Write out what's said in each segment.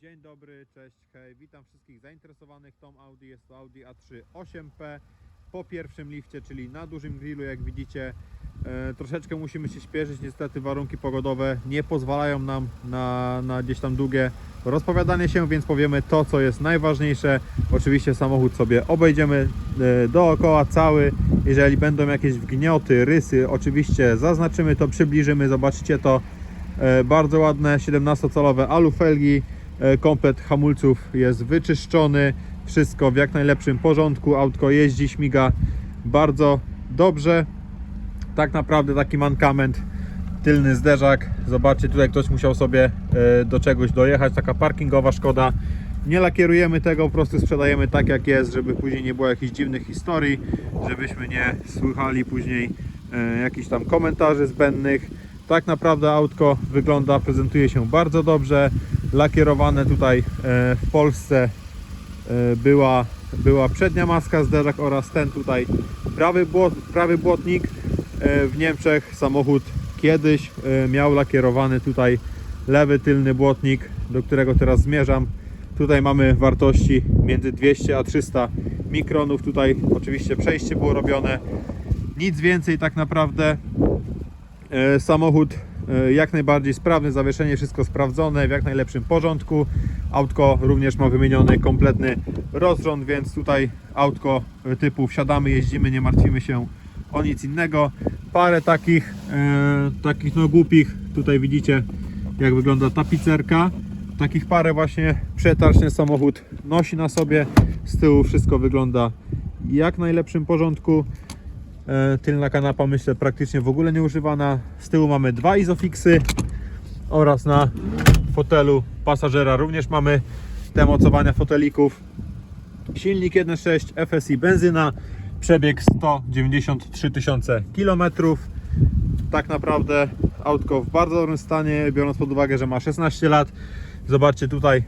Dzień dobry, cześć, hej, witam wszystkich zainteresowanych tą Audi. Jest to Audi A3 8P po pierwszym lifcie, czyli na dużym grillu, jak widzicie. E, troszeczkę musimy się śpieszyć, niestety warunki pogodowe nie pozwalają nam na, na gdzieś tam długie rozpowiadanie się, więc powiemy to, co jest najważniejsze. Oczywiście samochód sobie obejdziemy e, dookoła cały. Jeżeli będą jakieś wgnioty, rysy, oczywiście zaznaczymy to, przybliżymy, zobaczycie to. E, Bardzo ładne 17-calowe alufelgi. E, Komplet hamulców jest wyczyszczony. Wszystko w jak najlepszym porządku. Autko jeździ, śmiga bardzo dobrze. Tak naprawdę taki mankament. Tylny zderzak. Zobaczcie, tutaj ktoś musiał sobie e, do czegoś dojechać. Taka parkingowa szkoda. Nie lakierujemy tego, po prostu sprzedajemy tak jak jest, żeby później nie było jakichś dziwnych historii, żebyśmy nie słuchali później e, jakichś tam komentarzy zbędnych. Tak naprawdę autko wygląda, prezentuje się bardzo dobrze. Lakierowane tutaj e, w Polsce e, była, była przednia maska zderzak oraz ten tutaj prawy, błot, prawy błotnik. E, W Niemczech samochód kiedyś miał lakierowany tutaj lewy tylny błotnik, do którego teraz zmierzam. Tutaj mamy wartości między 200 a 300 mikronów. Tutaj oczywiście przejście było robione. Nic więcej tak naprawdę. E, Samochód e, jak najbardziej sprawny, zawieszenie wszystko sprawdzone, w jak najlepszym porządku. Autko również ma wymieniony kompletny rozrząd, więc tutaj autko typu wsiadamy, jeździmy, nie martwimy się o nic innego. Parę takich, e, takich no głupich, tutaj widzicie jak wygląda tapicerka. Takich parę właśnie przetarczny samochód nosi na sobie. Z tyłu wszystko wygląda jak najlepszym porządku. E, Tylna kanapa myślę praktycznie w ogóle nie używana. Z tyłu mamy dwa izofixy oraz na fotelu pasażera również mamy te mocowania fotelików. Silnik 1.6 FSI benzyna, przebieg 193 tysiące kilometrów. Tak naprawdę autko w bardzo dobrym stanie, biorąc pod uwagę, że ma 16 lat. Zobaczcie tutaj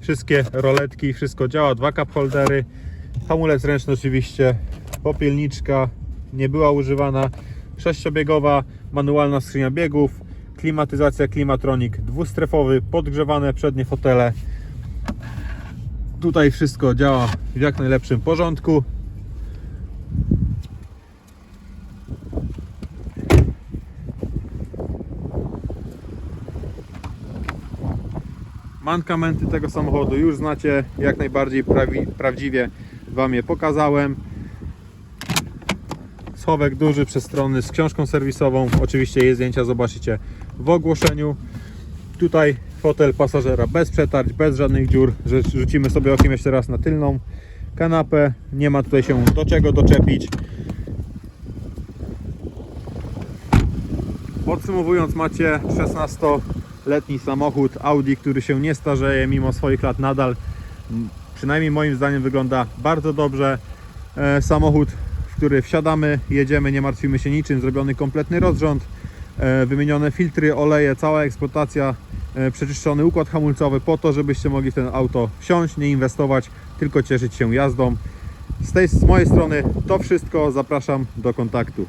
wszystkie roletki, wszystko działa, dwa cup holdery, hamulec ręczny oczywiście, popielniczka nie była używana, sześciobiegowa, manualna skrzynia biegów, klimatyzacja Klimatronic dwustrefowy, podgrzewane przednie fotele. Tutaj wszystko działa w jak najlepszym porządku. Mankamenty tego samochodu już znacie, jak najbardziej prawi, prawdziwie Wam je pokazałem. Schowek duży, przestronny z książką serwisową. Oczywiście jej zdjęcia zobaczycie w ogłoszeniu. Tutaj fotel pasażera bez przetarć, bez żadnych dziur. Rzucimy sobie okiem jeszcze raz na tylną kanapę. Nie ma tutaj się do czego doczepić. Podsumowując, macie 16-letni samochód Audi, który się nie starzeje, mimo swoich lat nadal, przynajmniej moim zdaniem, wygląda bardzo dobrze. E, samochód, który wsiadamy, jedziemy, nie martwimy się niczym, zrobiony kompletny rozrząd, e, wymienione filtry, oleje, cała eksploatacja, e, przeczyszczony układ hamulcowy po to, żebyście mogli w ten auto wsiąść, nie inwestować, tylko cieszyć się jazdą. Z tej z mojej strony to wszystko. Zapraszam do kontaktu.